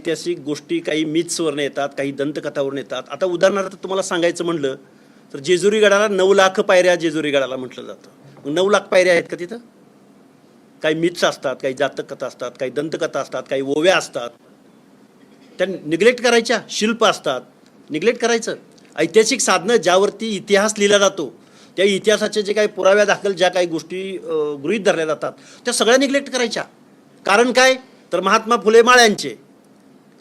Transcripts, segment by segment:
ऐतिहासिक गोष्टी काही मिथ्सवरून येतात काही दंतकथावरून येतात. आता उदाहरणार्थ तुम्हाला सांगायचं म्हणलं तर जेजुरी गडाला नऊ लाख पायऱ्या जेजुरी गडाला म्हटलं जातं. मग नऊ लाख पायऱ्या आहेत का तिथं? काही मिथ्स असतात काही जातक कथा असतात काही दंतकथा असतात काही ओव्या असतात. त्या निग्लेक्ट करायच्या शिल्प असतात. निग्लेक्ट करायचं. ऐतिहासिक साधनं ज्यावरती इतिहास लिहिला जातो त्या इतिहासाचे जे काही पुराव्या दाखल ज्या काही गोष्टी गृहीत धरल्या जातात त्या सगळ्या निग्लेक्ट करायच्या. कारण काय? तर महात्मा फुले माळ्यांचे.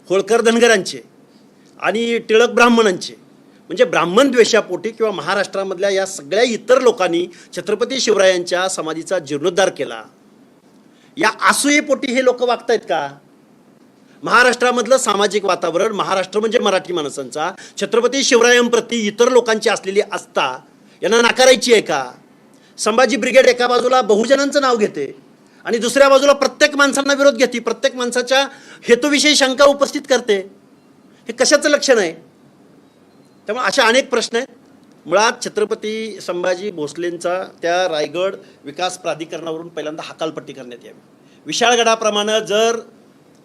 होळकर धनगरांचे आणि टिळक ब्राह्मणांचे. म्हणजे ब्राह्मण द्वेषापोटी किंवा महाराष्ट्रामधल्या या सगळ्या इतर लोकांनी छत्रपती शिवरायांच्या समाधीचा जीर्णोद्धार केला. या असूयेपोटी हे लोक वागतायत का? महाराष्ट्रामधलं सामाजिक वातावरण महाराष्ट्र म्हणजे मराठी माणसांचा छत्रपती शिवरायांप्रती इतर लोकांची असलेली आस्था यांना नाकारायची आहे का? संभाजी ब्रिगेड एका बाजूला बहुजनांचं नाव घेते. आणि दुसऱ्या बाजूला प्रत्येक माणसांना विरोध घेते. प्रत्येक माणसाच्या हेतूविषयी शंका उपस्थित करते. हे कशाचं लक्षण आहे? त्यामुळे अशा अनेक प्रश्न आहेत. मुळात छत्रपती संभाजी भोसलेंचा त्या रायगड विकास प्राधिकरणावरून पहिल्यांदा हकालपट्टी करण्यात यावी. विशाळगडाप्रमाणे जर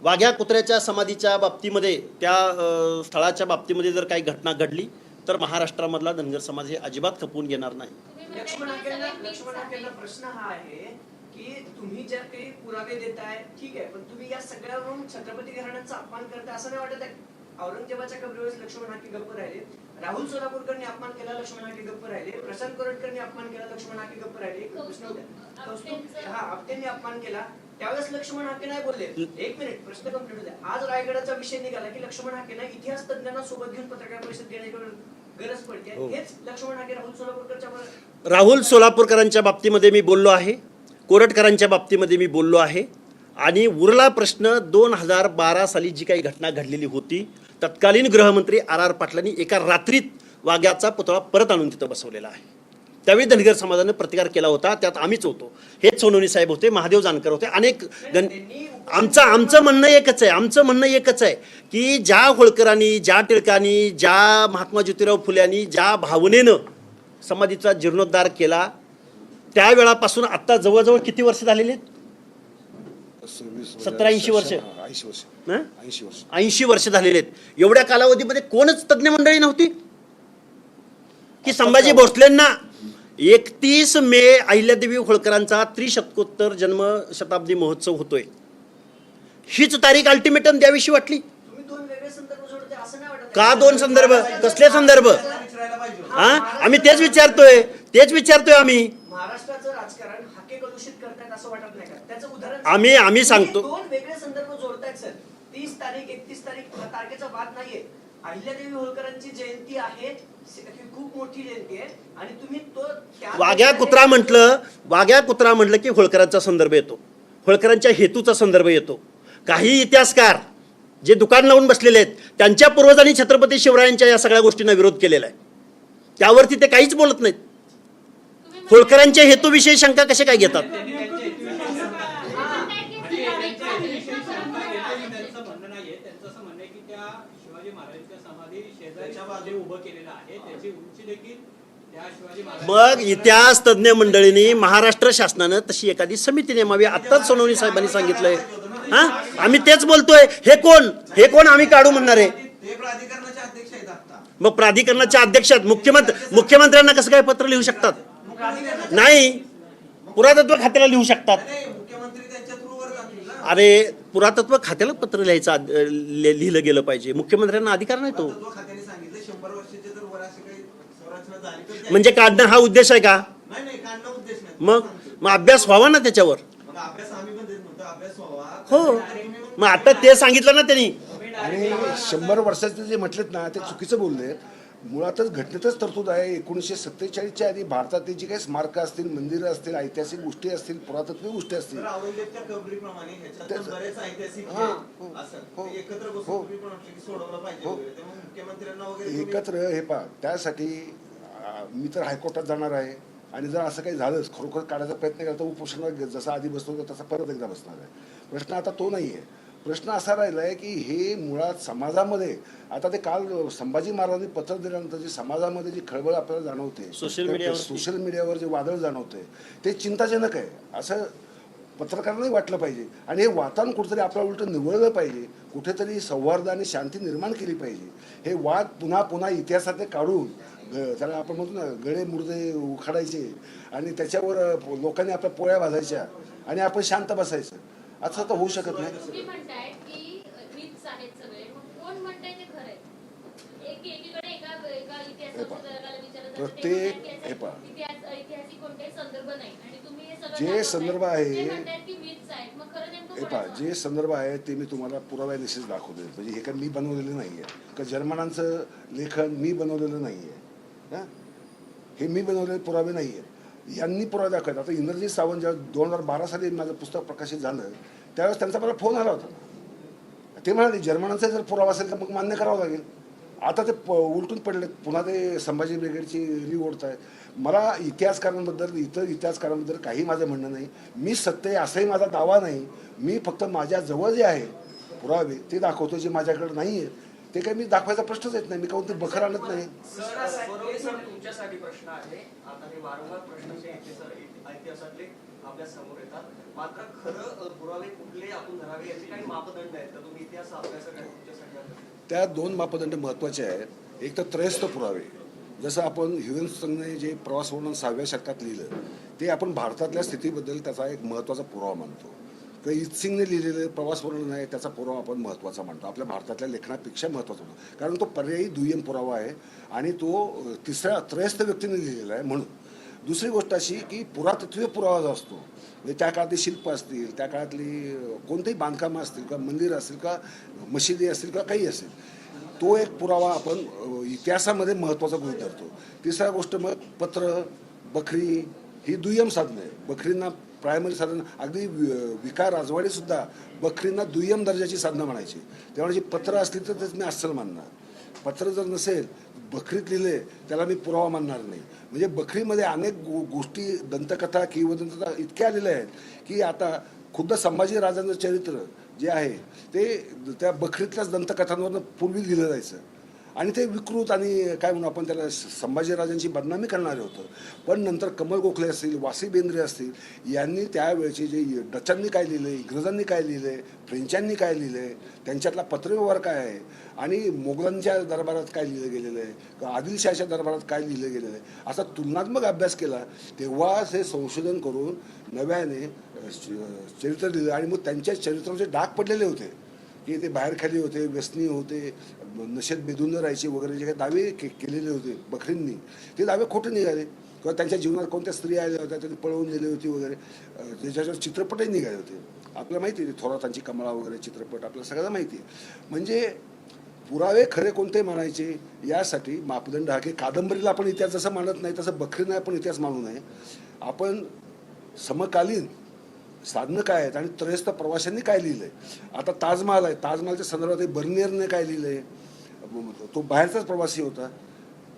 वाघ्या कुत्र्याच्या समाधीच्या बाबतीमध्ये त्या स्थळाच्या बाबतीमध्ये जर काही घटना घडली तर महाराष्ट्रामधला धनगर समाज हे अजिबात खपवून घेणार नाही. हा की तुम्ही ज्या काही पुरावे देताय ठीक आहे पण तुम्ही या सगळ्यावरून छत्रपती घराण्याचा अपमान करताय असं नाही वाटत आहे. औरंगजेबाच्या कबरीवर लक्ष्मण हाके गप्प राहिले. राहुल सोलापूरकरनी अपमान केला लक्ष्मण हाके गप्प राहिले. प्रशांत कोरटकरनी अपमान केला लक्ष्मण हाके गप्प राहिले. कौस्तुभ हा आपटेंनी अपमान केला. त्यावेळेस लक्ष्मण हाके नाही बोलले. एक मिनिट प्रश्न कंप्लीट होता आज रायगडाचा विषय निघाला की लक्ष्मण हाकेंना इतिहास तज्ञांना सोबत घेऊन पत्रकार परिषद घेण्याची गरज पडते. हो. हेच लक्ष्मण हाके राहुल सोलापूरकरच्या राहुल सोलापूरकरांच्या बाबतीमध्ये मी बोललो आहे. कोरटकरांच्या बाबतीमध्ये मी बोललो आहे. आणि उरला प्रश्न दोन हजार बारा साली जी काही घटना घडलेली होती तत्कालीन गृहमंत्री आर आर पाटलांनी एका रात्रीत वाघ्याचा पुतळा परत आणून तिथं बसवलेला आहे. त्यावेळी धनगर समाजानं प्रतिकार केला होता त्यात आम्हीच होतो. हेच सोनवणी साहेब होते महादेव जानकर होते अनेक गण आमचं आमचं म्हणणं एकच आहे आमचं म्हणणं एकच आहे की ज्या होळकरांनी ज्या टिळकांनी ज्या महात्मा ज्योतिराव फुल्यांनी ज्या भावनेनं समाधीचा जीर्णोद्धार केला त्यावेळापासून आत्ता जवळजवळ किती वर्ष झालेले आहेत? सत्तर, ऐंशी वर्ष. ऐंशी वर्ष. हं? ऐंशी वर्ष. ऐंशी वर्ष झालेले आहेत. एवढ्या कालावधीमध्ये कोणच तज्ज्ञ मंडळी नव्हती? की संभाजी भोसलेंना एकतीस मे अहिल्यादेवी होळकरांचा त्रिशतकोत्तर जन्म शताब्दी महोत्सव होतोय. हीच तारीख अल्टिमेटम द्यावीशी वाटली? तुम्ही दोन वेगळे संदर्भ जोडते असं नाही वाटत. का दोन संदर्भ? कसले संदर्भ? हा? आम्ही तेच विचारतोय. तेच विचारतोय आम्ही. महाराष्ट्राचं राजकारण हाके कलुषित करतायत असं वाटत नाही का? त्याचं उदाहरण आम्ही- आम्ही सांगतो. दोन वेगळे संदर्भ जोडतायत सर. तीस तारीख एकतीस तारीख तारखेचा वाद नाहीये. अहिल्यादेवी होळकरांची जयंती आहे खूप मोठी जयंती आहे. आणि तुम्ही तो त्या- वाघ्या कुत्रा म्हटलं वाघ्या कुत्रा म्हटलं की होळकरांचा संदर्भ येतो. होळकरांच्या हेतूचा संदर्भ येतो. काही इतिहासकार जे दुकान लावून बसलेले आहेत त्यांच्या पूर्वजांनी छत्रपती शिवरायांच्या या सगळ्या गोष्टींना विरोध केलेला आहे. त्यावरती ते काहीच बोलत नाहीत. होळकरांच्या हेतूविषयी शंका कसे काय घेतात? मग इतिहास तज्ज्ञ मंडळींनी महाराष्ट्र शासनानं तशी एखादी समिती नेमावी. आत्ताच सोनवणी साहेबांनी सांगितलंय. हा? आम्ही तेच बोलतोय. हे कोण? हे कोण आम्ही काढू म्हणणार आहे? मग प्राधिकरणाच्या अध्यक्ष आहेत मग प्राधिकरणाच्या अध्यक्षात मुख्यमंत्री मुख्यमंत्र्यांना कसं काय पत्र लिहू शकतात? नाही. पुरातत्व खात्याला लिहू शकतात. अरे पुरातत्व खात्याला पत्र लिहायचं लिहिलं गेलं पाहिजे. मुख्यमंत्र्यांना अधिकार नाही तो. म्हणजे काढणं हा उद्देश आहे का? नाही नाही काढणं उद्देश नाही. मग मग अभ्यास व्हावा ना त्याच्यावर. मग अभ्यास आम्ही पण तेच म्हणतो अभ्यास व्हावा. हो. मग मग आता ते सांगितलं ना त्यांनी. आणि शंभर वर्षाचे जे म्हटलेत ना ते चुकीचं बोलले मुळातच घटनेतच तरतूद आहे. एकोणीसशे सत्तेचाळीसच्या आधी भारतातील जी काही स्मारकं असतील मंदिरं असतील ऐतिहासिक गोष्टी असतील पुरातत्व गोष्टी असतील. हा, हो, हो, एकत्र हो. पहा त्यासाठी मी तर हायकोर्टात जाणार आहे. आणि जर असं काही झालंच खरोखर काढायचा प्रयत्न केला तर उपोषणाला जसा आधी बसलो होतो तसा परत एकदा बसणार आहे. प्रश्न आता तो नाही आहे प्रश्न असा राहिला आहे की हे मुळात समाजामध्ये आता ते काल संभाजी महाराजांनी पत्र दिल्यानंतर जी समाजामध्ये जी खळबळ आपल्याला जाणवते सोशल मीडियावरती. सोशल मीडियावर जे वादळ जाणवते ते चिंताजनक आहे. असं पत्रकारांनाही वाटलं पाहिजे. आणि हे वातावरण कुठेतरी आपल्याला उलट निवळलं पाहिजे. कुठेतरी सौहार्द आणि शांती निर्माण केली पाहिजे. हे वाद पुन्हा पुन्हा इतिहासात काढून त्याला आपण म्हणतो ना गळे मुर्दे उखाडायचे. आणि त्याच्यावर लोकांनी आपल्या पोळ्या भाजायच्या. आणि आपण शांत बसायचं. असं तर होऊ शकत नाही. आहे? प्रत्येक- हे पहा. जे. संदर्भ आहे- हे पहा? जे संदर्भ आहे ते मी तुम्हाला पुराव्यानिशीच दाखवले म्हणजे हे काय मी बनवलेलं नाही आहे का जर्मनांचं लेखन मी बनवलेलं नाही आहे हां? हे मी बनवलेले पुरावे नाही आहेत यांनी पुरावा दाखवला आता इंद्रजित सावंत जेव्हा दोन हजार बारा साली माझं पुस्तक प्रकाशित झालं त्यावेळेस त्यांचा मला फोन आला होता. ते म्हणाले जर्मनांचा जर पुरावा असेल तर मग मान्य करावं लागेल. आता ते प उलटून पडले पुन्हा ते संभाजी ब्रिगेडची री ओढत आहे मला इतिहासकारांबद्दल इतर इतिहासकारांबद्दल काही माझं म्हणणं नाही. मी सत्य असाही माझा दावा नाही. मी फक्त माझ्या जवळ जे आहे पुरावे ते दाखवतो जे माझ्याकडे नाही आहे ते काही मी दाखवायचा प्रश्नच येत नाही. मी कोणते बखर आणत नाही? सर सर तुमच्यासाठी प्रश्न आहे. आता हे वारंवार प्रश्न जे इतिहासा- इतिहासातले आपल्यासमोर येतात. मात्र खरं अ, पुरावे कुठले आपण धरावे याचे काही मापदंड आहेत का? तुम्ही इतिहास अभ्यासक आहे तुमच्यासाठी आता? त्या दोन मापदंड महत्त्वाचे आहेत. एक तर त्रयस्थ पुरावे. जसं आपण ह्युएन्सने जे प्रवास वर्णन सहाव्या शतकात लिहिलं ते आपण भारतातल्या स्थितीबद्दल त्याचा एक महत्त्वाचा पुरावा मानतो. तर इतसिंगने लिहिलेलं प्रवास वर्णन आहे त्याचा पुरावा आपण महत्त्वाचा मानतो आपल्या भारतातल्या लेखनापेक्षा महत्त्वाचा म्हणतो. कारण तो पर्यायी दुय्यम पुरावा आहे आणि तो तिसऱ्या त्रयस्थ व्यक्तीने लिहिलेला आहे म्हणून. दुसरी गोष्ट अशी की पुरातत्वीय पुरावा जो असतो म्हणजे त्या काळातली शिल्प असतील त्या काळातली कोणतेही बांधकामं असतील किंवा मंदिर असतील का मशिदी असतील किंवा काही असेल तो एक पुरावा आपण इतिहासामध्ये महत्त्वाचा गृहीत धरतो. तिसरा गोष्ट मग पत्र बखरी ही दुय्यम साधनं आहे बखरींना प्रायमरी साधन अगदी वि- विकार राजवाडे सुद्धा दुय्यम दर्जाची साधनं म्हणायची. त्यामुळे जी पत्र असली तर तेच मी अस्सल मानणार. पत्र जर नसेल बकरीत लिहिले त्याला मी पुरावा मानणार नाही. म्हणजे बकरीमध्ये अनेक गो गोष्टी दंतकथा किंवदंतकथा इतक्या आलेल्या आहेत की आता खुद्द संभाजी राजांचं चरित्र जे आहे ते त्या बकरीतल्याच दंतकथांवरनं पूर्वी लिहिलं जायचं. आणि ते विकृत आणि काय म्हणू आपण त्याला संभाजीराजांची बदनामी करणारे होतं. पण नंतर कमल गोखले असतील वासी बेंद्रे असतील यांनी त्यावेळेचे जे डचांनी काय लिहिले इंग्रजांनी काय लिहिले फ्रेंचांनी काय लिहिले त्यांच्यातला पत्रव्यवहार काय आहे? आणि मोगलांच्या दरबारात काय लिहिलं गेलेलं आहे? किंवा दरबारात काय लिहिलं गेलेलं आहे? असा तुलनात्मक अभ्यास केला तेव्हाच हे संशोधन करून नव्याने च- चरित्र लिहिलं. आणि मग त्यांच्या चरित्राचे डाग पडलेले होते. की ते बाहेर खाली होते व्यसनी होते नशेत बेधून राहायचे वगैरे जे काही दावे के केलेले होते बखरींनी ते दावे खोटे निघाले. किंवा त्यांच्या जीवनात कोणत्या स्त्री आल्या होत्या त्यांनी पळवून दिली होती वगैरे. त्याच्यावर चित्रपटही निघाले होते. आपल्याला माहिती आहे थोरातांची कमळा वगैरे चित्रपट आपल्याला सगळ्यांना माहिती आहे. म्हणजे पुरावे खरे कोणते मानायचे यासाठी मापदंड हा की कादंबरीला आपण इतिहास जसं मानत नाही तसं बखरीनं आपण इतिहास मानू नये. आपण समकालीन साधनं काय आहेत आणि त्रयस्थ प्रवाशांनी काय लिहिलं आहे आता ताजमहाल आहे. ताजमहालच्या संदर्भात बर्नियरने काय लिहिलं आहे लिहिलंय तो बाहेरचाच प्रवासी होता.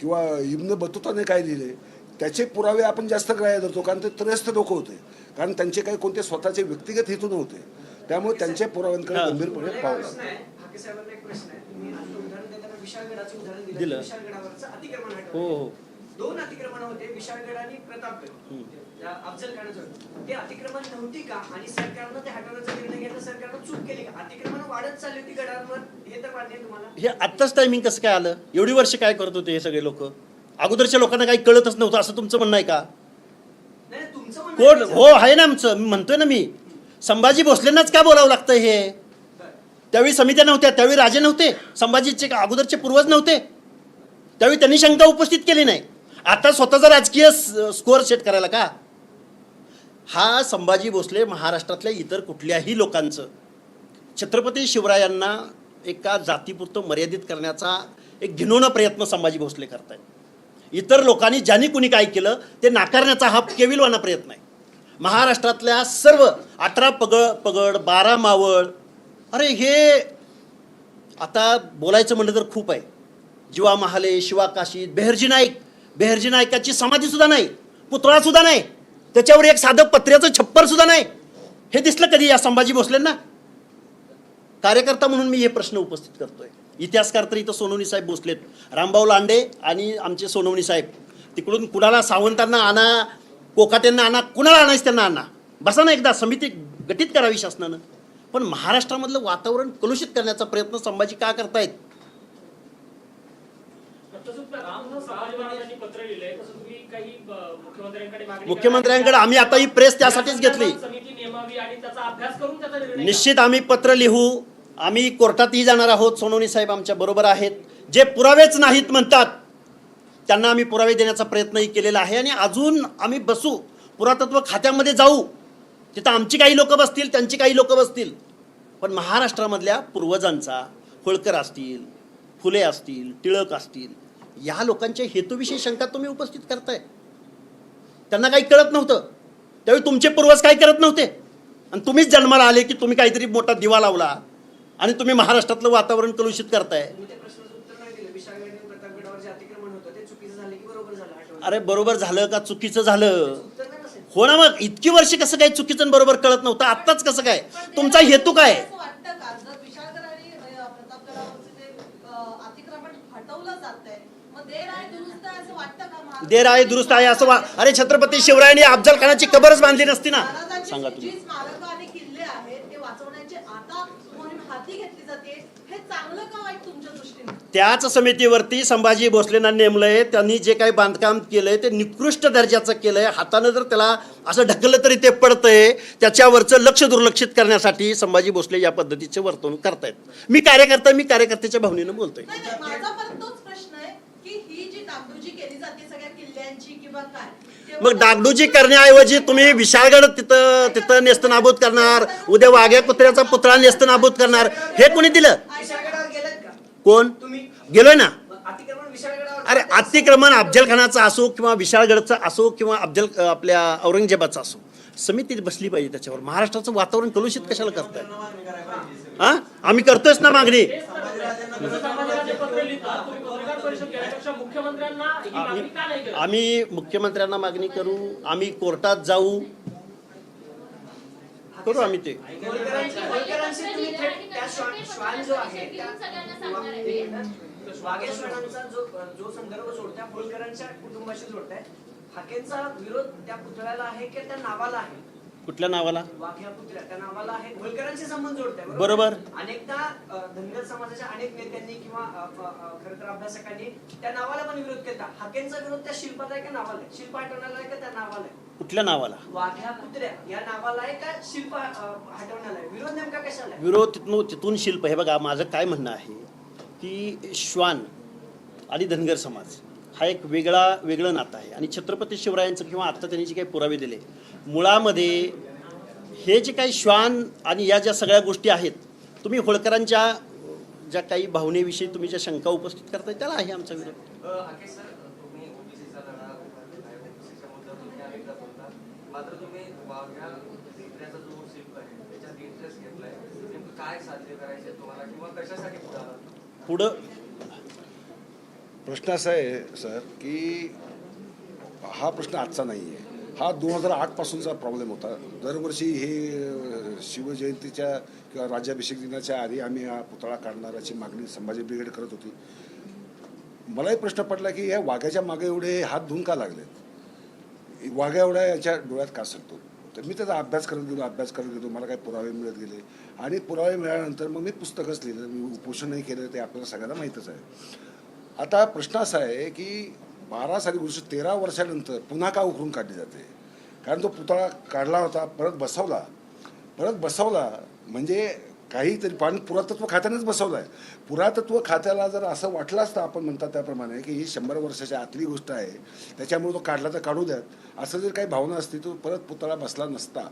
किंवा इब्न बतुताने काय लिहिले त्याचे पुरावे आपण जास्त ग्राह्य धरतो कारण ते त्रयस्थ लोक होते. कारण त्यांचे काही कोणते स्वतःचे व्यक्तिगत हेतू नव्हते. त्यामुळे त्यांच्या पुराव्यांकडे. गंभीरपणे प्रश्न लागतं हो. हो. दोन अतिक्रमण होते. विशाळगड आणि प्रतापगड. अफजल खानाचं ते अतिक्रमण नव्हती का? आणि सरकारनं ते हटवण्याचा निर्णय घेतला सरकारनं चूक केली का? अतिक्रमण वाढत चालली होती गडांवर हे तर मान्य तुम्हाला. हे आत्ताच टायमिंग कसं काय आलं? एवढी वर्ष काय करत होते हे सगळे लोक? अगोदरच्या लोकांना काही कळतच नव्हतं असं तुमचं म्हणणं आहे का? नाही नाही, तुमचं म्हणणं कोण? आहे. हो आहे ना आमचं. मी म्हणतोय ना मी. संभाजी भोसलेंनाच का बोलावं लागतं हे. त्यावेळी समित्या नव्हत्या त्यावेळी राजे नव्हते. संभाजीचे का अगोदरचे पूर्वज नव्हते. त्यावेळी त्यांनी शंका उपस्थित केली नाही. आता स्वतःचा राजकीय स्कोअर सेट करायला का? हा संभाजी भोसले महाराष्ट्रातल्या इतर कुठल्याही लोकांचं. छत्रपती शिवरायांना एका जातीपुरतं मर्यादित करण्याचा एक घिनवणा प्रयत्न संभाजी भोसले करतायत. इतर लोकांनी ज्यांनी कुणी काय केलं ते नाकारण्याचा हा केविलवाना प्रयत्न आहे. महाराष्ट्रातल्या सर्व अठरा पगड पगड बारा मावळ अरे हे आता बोलायचं म्हणलं तर खूप आहे. जीवा महाले शिवा काशीद बेहरजी नाईक बेहरजी नायकाची समाधीसुद्धा नाही पुतळासुद्धा नाही त्याच्यावर एक साधं पत्र्याचं छप्पर सुद्धा नाही. हे दिसलं कधी या संभाजी भोसलेंना? कार्यकर्ता म्हणून मी हे प्रश्न उपस्थित करतोय. इतिहासकार तर इथं सोनवणी साहेब भोसलेत. रामभाऊ लांडे आणि आमचे सोनवणी साहेब. तिकडून कुणाला सावंतांना आणा कोकाट्यांना आणा कुणाला आणायचं त्यांना आणा? बसा ना एकदा समिती गठीत करावी शासनानं. पण महाराष्ट्रामधलं वातावरण कलुषित करण्याचा प्रयत्न संभाजी का करतायत? मुख्यमंत्र्यांकडे आम्ही आता ही प्रेस त्यासाठीच घेतली. निश्चित आम्ही पत्र लिहू. आम्ही कोर्टातही जाणार आहोत. सोनवणे साहेब आमच्या बरोबर आहेत. जे पुरावेच नाहीत म्हणतात त्यांना आम्ही पुरावे देण्याचा प्रयत्नही केलेला आहे आणि अजून आम्ही बसू. पुरातत्व खात्यामध्ये जाऊ. तिथं आमची काही लोक बसतील त्यांची काही लोक बसतील. पण महाराष्ट्रामधल्या पूर्वजांचा होळकर असतील फुले असतील टिळक असतील या लोकांच्या हेतूविषयी शंका तुम्ही उपस्थित करताय. त्यांना काही कळत नव्हतं. त्यावेळी तुमचे पूर्वज काय करत नव्हते? आणि तुम्हीच जन्माला आले की तुम्ही काहीतरी मोठा दिवा लावला आणि तुम्ही महाराष्ट्रातलं वातावरण कलुषित करताय. अरे बरोबर झालं का चुकीचं झालं? हो ना मग इतकी वर्ष कसं काय चुकीचं बरोबर कळत नव्हतं? आत्ताच कसं काय? तुमचा हेतू काय असं वाटतं का जर विशाळगड आणि अ, प्रतापगडावरचे जे अ, अतिक्रमण हटवलं जातंय मग देर आहे दुरुस्त आहे असं वाटतं का महाराज- देर आहे दुरुस्त आहे असं वा अरे छत्रपती शिवरायांनी अफजल खानाची कबरच बांधली नसती ना. सांगा तुम्ही. स्मारकं आणि किल्ले आहेत ते वाचवण्याची आता मोहीम हाती घेतली जाते हे चांगलं का वाईट तुमच्या दृष्टीने? त्याच समितीवरती संभाजी भोसलेंना नेमलंय त्यांनी जे काही बांधकाम केलंय ते निकृष्ट दर्जाचं केलंय. हातानं जर त्याला असं ढकललं तरी ते पडतंय. त्याच्यावरचं लक्ष दुर्लक्षित करण्यासाठी संभाजी भोसले या पद्धतीचे वर्तवणूक करतायत. मी कार्यकर्ता मी कार्यकर्त्याच्या भावनेनं बोलतोय नाही नाही माझा पण तोच प्रश्न आहे की ही जी डागडुजी केली जाते सगळ्या किल्ल्यांची किंवा काय तेव्हा- मग डागडुजी करण्याऐवजी तुम्ही विशाळगड तिथं तिथं नेस्तनाबूत करणार उद्या वाघ्या कुत्र्याचा पुतळा नेस्तनाबूत करणार हे कोणी दिलं? विशाळगडावर गेलात का? कोण? तुम्ही? गेलोय ना. अरे अतिक्रमण अफजल खानाचं असो किंवा विशाळगडचं असो किंवा अफजल आपल्या औरंगजेबाचं असो समिती बसली पाहिजे त्याच्यावर. महाराष्ट्राचं वातावरण कलुषित कशाला करताय? हा. आम्ही करतोयच ना मागणी. परिषद आम्ही मुख्यमंत्र्यांना मागणी करू आम्ही कोर्टात जाऊ. करू आम्ही ते. जो आहे त्या सगळ्यांना सांगणार आहे. वाघ्या श्वानांचा जो जो संदर्भ होळकरांच्या कुटुंबाशी जोडताय हाकेंचा विरोध त्या पुतळ्याला आहे की त्या नावाला आहे? कुठल्या नावाला? वाघ्या पुतळ्या. त्या नावाला आहे होळकरांशी संबंध जोडताय बरोबर. अनेकदा अ, धनगर समाजाच्या अनेक नेत्यांनी किंवा अ, अ, अ, खरं तर अभ्यासकांनी त्या नावाला पण विरोध केला. हाकेंचा विरोध त्या शिल्पाला आहे का नावाला आहे? शिल्प हटवण्याला आहे का त्या नावाला आहे? कुठल्या नावाला? वाघ्या पुतळ्या या नावाला आहे का शिल्प अ, हटवण्याला आहे? विरोध नेमका कशाला आहे? विरोध तिथून तिथून शिल्प. हे बघा माझं काय म्हणणं आहे की श्वान आणि धनगर समाज हा एक वेगळा वेगळं नातं आहे. आणि छत्रपती शिवरायांचं किंवा आत्ता त्यांनी जे काही पुरावे दिले मुळामध्ये हे जे काही श्वान आणि या ज्या सगळ्या गोष्टी आहेत तुम्ही होळकरांच्या ज्या काही भावनेविषयी तुम्ही ज्या शंका उपस्थित करताय त्याला आहे आमचा विरोध. पुढं प्रश्न असा आहे सर की हा प्रश्न आजचा नाही आहे. हा दोन हजार आठपासूनचा प्रॉब्लेम होता. दरवर्षी हे शिवजयंतीच्या किंवा राज्याभिषेक दिनाच्या आधी आम्ही हा पुतळा काढणाराची मागणी संभाजी ब्रिगेड करत होती. मलाही प्रश्न पडला की या वाघ्याच्या मागे एवढे हात धुवून का लागलेत? वाघ्या एवढ्या याच्या डोळ्यात का सरतो? तर मी त्याचा अभ्यास करत गेलो अभ्यास करत गेलो मला काही पुरावे मिळत गेले. आणि पुरावे मिळाल्यानंतर मग मी पुस्तकच लिहिलं मी उपोषणही केलं ते आपल्याला सगळ्यांना माहीतच आहे. आता प्रश्न असा आहे की बारा साली गोष्ट तेरा वर्षानंतर पुन्हा का उखरून काढली जाते? कारण तो पुतळा काढला होता परत बसवला. परत बसवला म्हणजे काहीतरी पाणी पुरातत्व खात्यानेच बसवलं आहे पुरातत्व खात्याला जर असं वाटलं असतं आपण म्हणतात त्याप्रमाणे की ही शंभर वर्षाच्या आतली गोष्ट आहे त्याच्यामुळे तो काढला तर काढू द्यात. असं जर काही भावना असती तो परत पुतळा बसला नसता.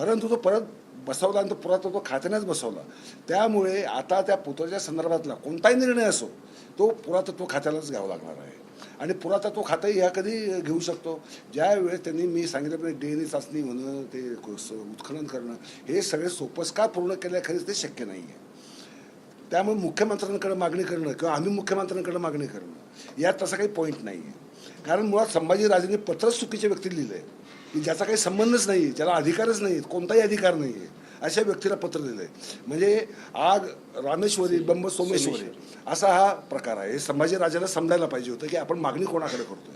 परंतु तो परत बसवला आणि तो पुरातत्व खात्यानेच बसवला. त्यामुळे आता त्या पुतळ्याच्या संदर्भातला कोणताही निर्णय असो तो पुरातत्व खात्यालाच घ्यावा लागणार आहे. आणि पुरातत्व खातंही ह्या कधी घेऊ शकतो? ज्या वेळेस त्यांनी मी सांगितल्याप्रमाणे डी एन ए चाचणी होणं ते स- उत्खनन करणं हे सगळे सोपस का पूर्ण केल्याखरीच ते शक्य नाही आहे त्यामुळे मुख्यमंत्र्यांकडे मागणी करणं किंवा आम्ही मुख्यमंत्र्यांकडे मागणी करणं यात तसा काही पॉईंट नाही आहे कारण मुळात संभाजीराजेंनी पत्रच चुकीच्या व्यक्ती लिहिलं आहे की ज्याचा काही संबंधच नाही आहे ज्याला अधिकारच नाही कोणताही अधिकार नाही आहे अशा व्यक्तीला पत्र दिलं आहे म्हणजे आग रामेश्वरी बंब सोमेश्वरी असा हा प्रकार आहे. हे संभाजीराजाला समजायला पाहिजे होतं की आपण मागणी कोणाकडे करतोय.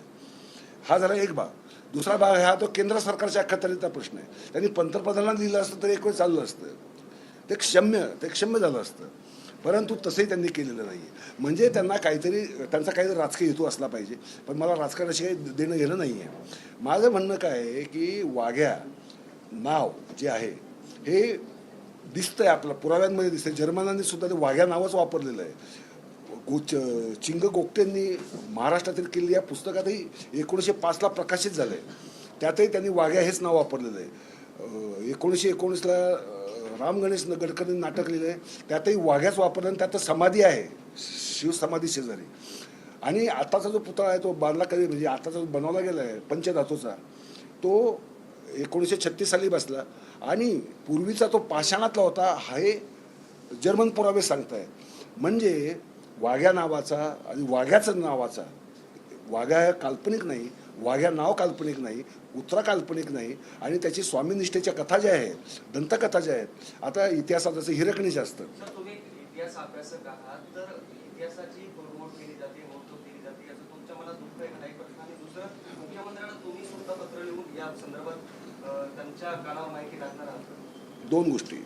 हा झाला एक भाग. दुसरा भाग हा तो केंद्र सरकारच्या अखत्यारीचा प्रश्न आहे. त्यांनी पंतप्रधानांना लिहिलं असतं तर एक वेळ चाललं असतं. ते क्षम्य ते क्षम्य झालं असतं. परंतु तसंही त्यांनी केलेलं नाही म्हणजे त्यांना काहीतरी त्यांचा काहीतरी राजकीय हेतू असला पाहिजे पण मला राजकारणाशी काही देणं घेणं नाही आहे माझं म्हणणं काय आहे की वाघ्या नाव जे आहे हे दिसतंय आपलं पुराव्यांमध्ये दिसतंय. जर्मनांनी सुद्धा ते वाघ्या नावच वापरलेलं आहे. गोच चिंग गोगटेंनी महाराष्ट्रातील केलेली या पुस्तकातही एकोणीसशे पाचला प्रकाशित झालं आहे त्यातही त्यांनी वाघ्या हेच नाव वापरलेलं आहे. एकोणीसशे एकोणीसला राम गणेश गडकरींनी नाटक लिहिलं आहे त्यातही वाघ्याच वापरलं त्यात समाधी आहे. शिवसमाधी शेजारी. आणि आताचा जो पुतळा आहे तो बांधला कधी म्हणजे आताचा जो बनवला गेला आहे पंचधातूचा तो एकोणीसशे छत्तीस साली बसला. आणि पूर्वीचा तो पाषाणातला होता हे जर्मन पुरावे सांगताय म्हणजे वाघ्या नावाचा आणि वाघ्याचं नावाचा वाघ्या काल्पनिक नाही वाघ्या नाव काल्पनिक नाही उत्तरा काल्पनिक नाही आणि त्याची स्वामीनिष्ठेच्या कथा ज्या आहेत दंतकथा ज्या आहेत आता इतिहासात जसं हिरकणीच असतं. सर तुम्ही इतिहास अभ्यासक आहात तर इतिहासाची तोडमोड केली जाते मोडतोड केली जाते याचं तुमच्या मनात दुःख आहे का नाही? प्रश्न आणि दुसरं मुख्यमंत्र्यांना तुम्ही सुद्धा पत्र लिहून या संदर्भात अं, त्यांच्या कानावर माहिती टाकणार आहात दोन गोष्टी.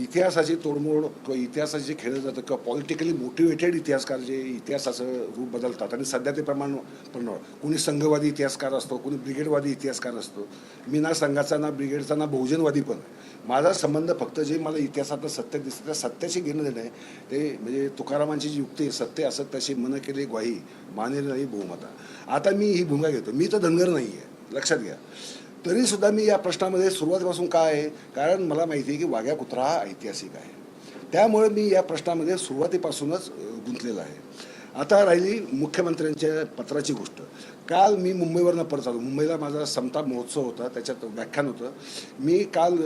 इतिहासाची तोडमोड किंवा इतिहासाचे जे खेळलं जातं किंवा पॉलिटिकली मोटिवेटेड इतिहासकार जे इतिहासाचं रूप बदलतात आणि सध्या ते प्रमाण पण कोणी संघवादी इतिहासकार असतो कुणी ब्रिगेडवादी इतिहासकार असतो. मी ना संघाचा ना ब्रिगेडचा ना बहुजनवादी पण. माझा संबंध फक्त जे मला इतिहासातलं सत्य दिसतं त्या सत्याशी घेणं देणं आहे. ते म्हणजे तुकारामांची जी युक्ती सत्य असत तशी मन केली ग्वाही मानेल नाही बहुमता. आता मी ही भूमिका घेतो. मी तर धनगर नाही आहे लक्षात घ्या. तरी सुद्धा मी या प्रश्नामध्ये सुरुवातीपासून काय आहे? कारण मला माहिती आहे की वाघ्या कुत्रा हा ऐतिहासिक आहे. त्यामुळे मी या प्रश्नामध्ये सुरुवातीपासूनच गुंतलेला आहे. आता राहिली मुख्यमंत्र्यांच्या पत्राची गोष्ट. काल मी मुंबईवरनं परत आलो. मुंबईला माझा समता महोत्सव होता. त्याच्यात व्याख्यान होतं. मी काल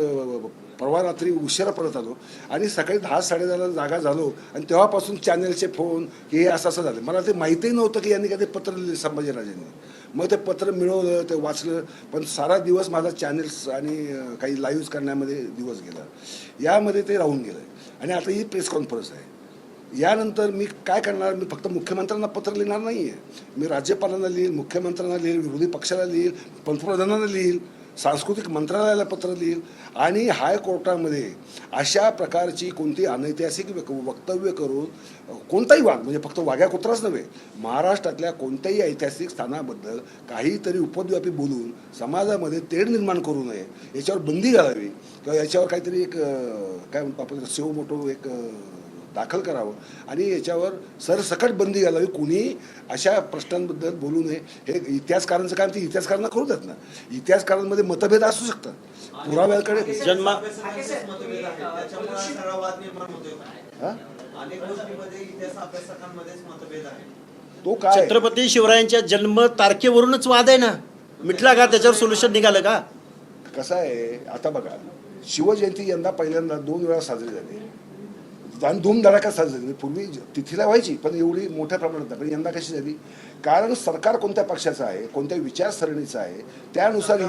परवा रात्री उशिरा परत आलो आणि सकाळी दहा साडेदहाला जागा झालो आणि तेव्हापासून चॅनलचे फोन हे असं असं झालं. मला ते माहितीही नव्हतं की यांनी कधी पत्र लिहिले संभाजीराजांनी. मग ते पत्र मिळवलं ते वाचलं. पण सारा दिवस माझा चॅनल्स आणि काही लाईव्ह करण्यामध्ये दिवस गेला. यामध्ये ते राहून गेलं आणि आता ही प्रेस कॉन्फरन्स आहे. यानंतर मी काय करणार? मी फक्त मुख्यमंत्र्यांना पत्र लिहिणार नाही आहे मी राज्यपालांना लिहील मुख्यमंत्र्यांना लिहील विरोधी पक्षाला लिहील पंतप्रधानांना लिहील. सांस्कृतिक मंत्रालयाला पत्र लिहील. आणि हायकोर्टामध्ये अशा प्रकारची कोणती अनैतिहासिक वक्तव्य करून कोणताही वाद म्हणजे फक्त वाघ्या कुत्राच नव्हे महाराष्ट्रातल्या कोणत्याही ऐतिहासिक स्थानाबद्दल काहीतरी उपद्व्यापी बोलून समाजामध्ये तेढ निर्माण करू नये याच्यावर बंदी घालावी. किंवा याच्यावर काहीतरी एक काय म्हणतो आपण सेव मोठो एक दाखल करावं. आणि याच्यावर सरसकट बंदी घालावी. कुणी अशा प्रश्नांबद्दल बोलू नये. हे इतिहासकारांचं काम ते इतिहासकारांना करू देत ना. इतिहासकारांमध्ये मतभेद असू शकतात. पुराव्याकडे जन्मा तो काय? छत्रपती शिवरायांच्या जन्म तारखेवरूनच वाद आहे ना? मिटला का? त्याच्यावर सोल्युशन निघालं का? कसं आहे? आता बघा. शिवजयंती यंदा पहिल्यांदा दोन वेळा साजरी झाली. आणि धूमधडाक्यात साजरी झाली. पूर्वी तिथीला व्हायची पण एवढी मोठ्या प्रमाणात पण यंदा कशी झाली? कारण सरकार कोणत्या पक्षाचं आहे कोणत्या विचारसरणीचं आहे त्यानुसार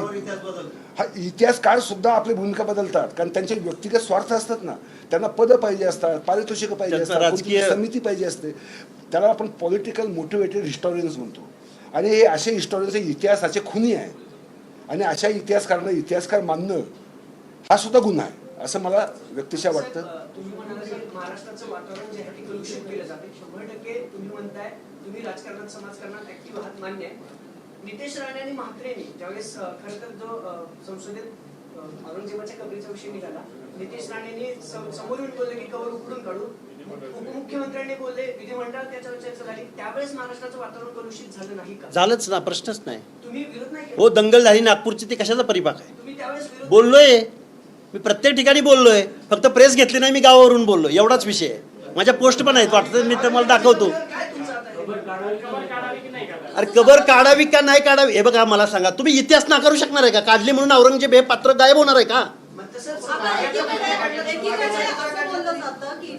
हा इतिहासकार सुद्धा आपली भूमिका बदलतात. कारण त्यांचे व्यक्तिगत स्वार्थ असतात ना. त्यांना पदं पाहिजे असतात पारितोषिकं पाहिजे असतात राजकीय- समिती पाहिजे असते. त्याला आपण पॉलिटिकल मोटिवेटेड हिस्टॉरियन्स म्हणतो. आणि हे असे हिस्टॉरियन्स हे इतिहासाचे खुनी आहेत. आणि अशा इतिहासकारांना इतिहासकार मानणं हा सुद्धा गुन्हा आहे. असं मला व्यक्तिशः वाटतं. महाराष्ट्राचं वातावरण जे आहे ते कलुषित केलं जाते. शंभर टक्के तुम्ही म्हणताय तुम्ही राजकारणात समाजकारणात ऍक्टिव्ह आहात मान्य आहे. नितेश राणे आणि म्हात्रेंनी ज्यावेळेस खरं तर जो संसदेत औरंगजेबाच्या कबरीचा विषय निघाला नितेश राणेंनी सम- समोर येऊन बोलले की कवर उकडून काढू. उपमुख्यमंत्र्यांनी बोलले विधिमंडळात त्याच्यावर चर्चा झाली. त्यावेळेस महाराष्ट्राचं वातावरण कलुषित झालं नाही का? झालंच ना प्रश्नच नाही. तुम्ही विरोध नाही हो दंगल झाली नागपूरची ती कशाचा परिपाक आहे? तुम्ही त्यावेळेस विरोध बोललोय. मी प्रत्येक ठिकाणी बोललोय फक्त प्रेस घेतली नाही मी गावावरून बोललो एवढाच विषय आहे. माझ्या पोस्ट पण आहेत वाटतं मी तुम्हाला दाखवतो. अरे कबर काढावी का नाही काढावी? हे बघा मला सांगा तुम्ही इतिहास नाकारू शकणार आहे का? काढली म्हणून औरंगजेब हे पात्र गायब होणार आहे का?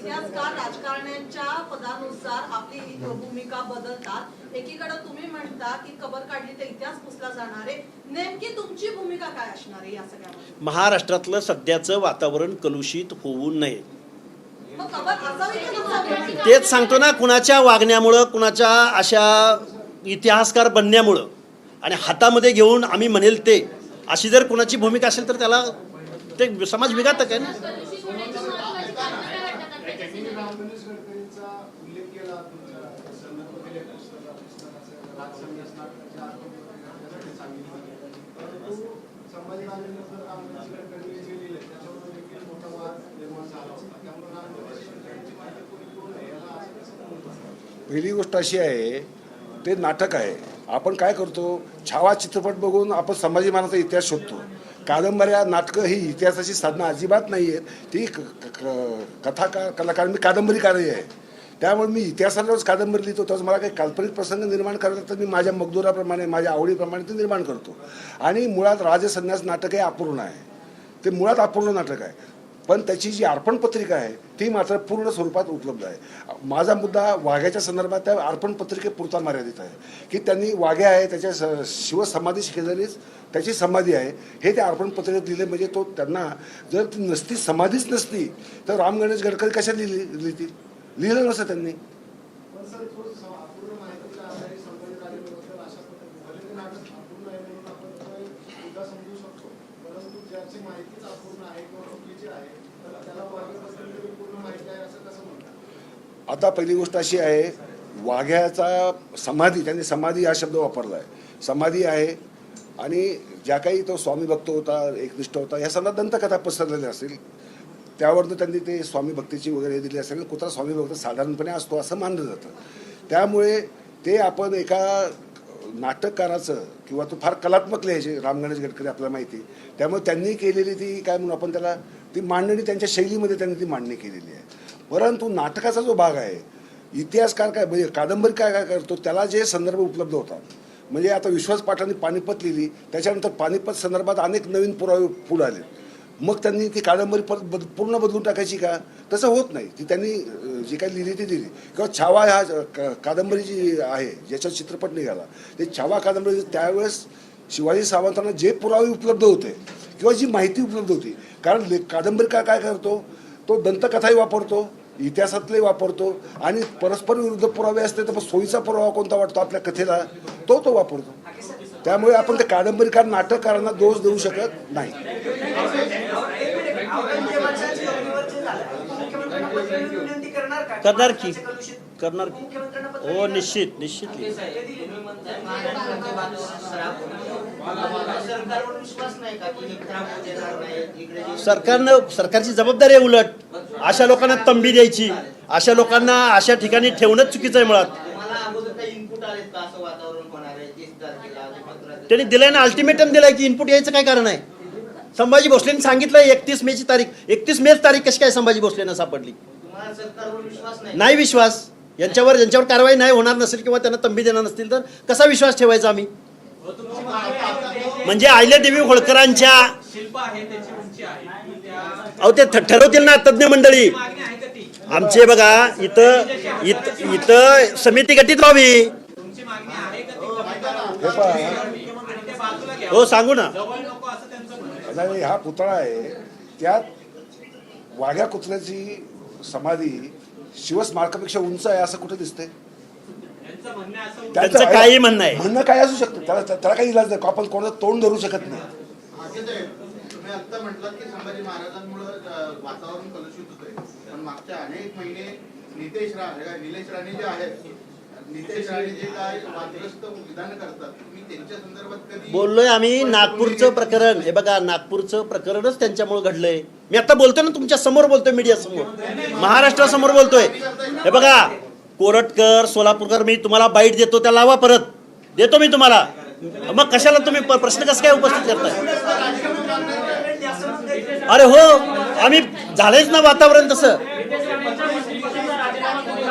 राजकारण्यांच्या पदानुसार आपली भूमिका बदलतात. एकीकडे तुम्ही म्हणता की कबर काढली तर इतिहास पुसला जाणार आहे. नेमकी तुमची भूमिका काय असणार आहे या सगळ्यामध्ये? महाराष्ट्रातलं सध्याचं वातावरण कलुषित होऊ नये. मग कबर असावी की नसावी तेच सांगतो ना कुणाच्या वागण्यामुळं कुणाच्या अशा इतिहासकार बनण्यामुळं. आणि हातामध्ये घेऊन आम्ही म्हणेल ते. अशी जर कोणाची भूमिका असेल तर त्याला ते समाज विघातक आहे ना कलुषित होण्याची महत्त्वाची कारणं काय वाटतात आपल्यासाठी? गणेश गडकरींचा उल्लेख केला तुमच्या संदर्भातील एक पुस्तका पुस्तकाचं राजसंन्यास नाटकाच्या आत्मकथनासाठी सांगितलं परंतु संभाजी राजेंबद्दल रामगणेश गडकरींनी जे लिहिलं त्याच्यावर देखील मोठा वाद निर्माण झाला होता त्यामुळे रामगणेश गडकरींची माहिती कोणी करू नये याला असं कसं म्हणतात पहिली गोष्ट अशी आहे ते नाटक आहे. आपण काय करतो छावा चित्रपट बघून आपण संभाजी महाराजांचा इतिहास शोधतो. कादंबऱ्या नाटकं ही इतिहासाची साधना अजिबात नाही आहेत ती क- क- कलाकार मी कादंबरीकारही आहे. त्यामुळे मी इतिहासावरच कादंबरी लिहितो तेव्हा मला काही काल्पनिक प्रसंग निर्माण करायचा तर मी माझ्या मगदुराप्रमाणे माझ्या आवडीप्रमाणे ते निर्माण करतो. आणि मुळात राजसन्यास नाटक हे अपूर्ण आहे. ते मुळात अपूर्ण नाटक आहे. पण त्याची जी अर्पण पत्रिका आहे ती मात्र पूर्ण स्वरूपात उपलब्ध आहे. माझा मुद्दा वाघ्याच्या संदर्भात त्या अर्पण पत्रिकेपुरता मर्यादित आहे. की त्यांनी वाघ्या आहे त्याच्या स- शिवसमाधी शेजारीच त्याची समाधी आहे. हे त्या अर्पण पत्रिकेत म्हणजे तो त्यांना जर ती नसती समाधीच नसती तर राम गणेश गडकरी कशा लिहिली लिहितील? लिहिलं नसतं त्यांनी पण सर तो स- अपूर्ण माहितीच्या आधारे संभाजी राजेंबद्दल अशा पद्धतीने भले ते नाटक अपूर्ण आहे म्हणून आपण तो एक मुद्दा समजू शकतो परंतु ज्याची माहितीच अपूर्ण आहे किंवा चुकीची आहे तर त्याला वाघेबद्दल तरी पूर्ण माहिती आहे असं कसं म्हणतात आता पहिली गोष्ट अशी आहे वाघ्याचा समाधी त्यांनी समाधी हा शब्द वापरला आहे समाधी आहे आणि ज्या काही तो स्वामी भक्त होता एकनिष्ठ होता या सगळ्या दंतकथा पसरलेल्या असतील त्यावरनं त्यांनी ते स्वामी भक्तीची वगैरे दिली असेल कुत्रा स्वामी भक्त साधारणपणे असतो असं मानलं जातं. त्यामुळे ते आपण एका नाटककाराचं किंवा तो फार कलात्मक लिहायचे राम गणेश गडकरी आपल्याला माहिती त्यामुळे त्यांनी केलेली ती काय म्हणून आपण त्याला ती मांडणी त्यांच्या शैलीमध्ये त्यांनी ती मांडणी केलेली आहे. परंतु नाटकाचा जो भाग आहे इतिहासकार काय म्हणजे कादंबरी काय काय करतो त्याला जे संदर्भ उपलब्ध होतात. म्हणजे आता विश्वास पाठाने पानिपत लिहिली त्याच्यानंतर पानिपत संदर्भात अनेक नवीन पुरावे पुढे आले. मग त्यांनी ती कादंबरी परत बद पूर्ण बदलून टाकायची का? तसं होत नाही. ती त्यांनी जी काही लिहिली ती लिहिली. किंवा छावा ह्या क- कादंबरी जी आहे ज्याच्यात चित्रपट निघाला ते छावा कादंबरी त्यावेळेस शिवाजी सावंतांना जे पुरावे उपलब्ध होते किंवा जी माहिती उपलब्ध होती कारण कादंबरी कादंबरीकार काय करतो? तो दंतकथाही वापरतो इतिहासातले वापरतो आणि परस्पर विरुद्ध पुरावे असते तर मग सोयीचा पुरावा कोणता वाटतो आपल्या कथेला? तो तो वापरतो. त्यामुळे आपण ते कादंबरीकार नाटककारांना दोष देऊ शकत नाही. करणार की? करणार की? हो निश्चित निश्चित सरकारनं सरकारची जबाबदारी आहे उलट. अशा लोकांना तंबी द्यायची. अशा लोकांना अशा ठिकाणी ठेवणंच चुकीचं आहे मुळात. त्यांनी दिलंय ना अल्टिमेटम दिलाय की इनपुट यायचं काय कारण आहे? संभाजी भोसलेंनी सांगितलं एकतीस मेची तारीख. एकतीस मेच तारीख कशी काय संभाजी भोसलेंना सापडली? नाही? नाही विश्वास. यांच्यावर यांच्यावर कारवाई नाही होणार नसेल किंवा त्यांना तंबी देणार नसतील तर कसा विश्वास ठेवायचा आम्ही? म्हणजे आयल्या मागणी म्हणजे अहिल्यादेवी होळकरांच्या अहो ते ठरवतील ना तज्ज्ञ मंडळी. आमचे बघा इथं इथं इथं समिती गटीत व्हावी. हो सांगू ना. नाही हा पुतळा आहे. त्यात वाघ्या कुत्र्याची समाधी शिवस्मारकापेक्षा उंच आहे असं कुठे दिसतंय? त्यांचं म्हणणं असं होतं- त्यांचं काही म्हणणं आहे. म्हणणं काय असू शकतं. त्याला त्याला काही इलाज नाही. आपण कोणाचं तोंड धरू शकत नाही. तुम्ही आता म्हटलं की संभाजी महाराजांमुळे वातावरण कलुषित होतंय. पण मागच्या अनेक महिने नितेश राणे निलेश राणे जे आहेत नितेश राणे जे काय वादग्रस्त विधान करतात तुम्ही त्यांच्या संदर्भात कधी बोललोय आम्ही नागपूरचं प्रकरण. हे बघा नागपूरचं प्रकरणच त्यांच्यामुळे घडलंय. मी आता बोलतोय ना तुमच्यासमोर बोलतोय मीडिया समोर महाराष्ट्रासमोर बोलतोय. हे बघा कोरटकर सोलापूरकर मी तुम्हाला बाईट देतो त्या लावा परत. देतो मी तुम्हाला. मग कशाला तुम्ही प्रश्न कसं काय उपस्थित करताय? अरे हो आम्ही झालेच ना वातावरण तसं.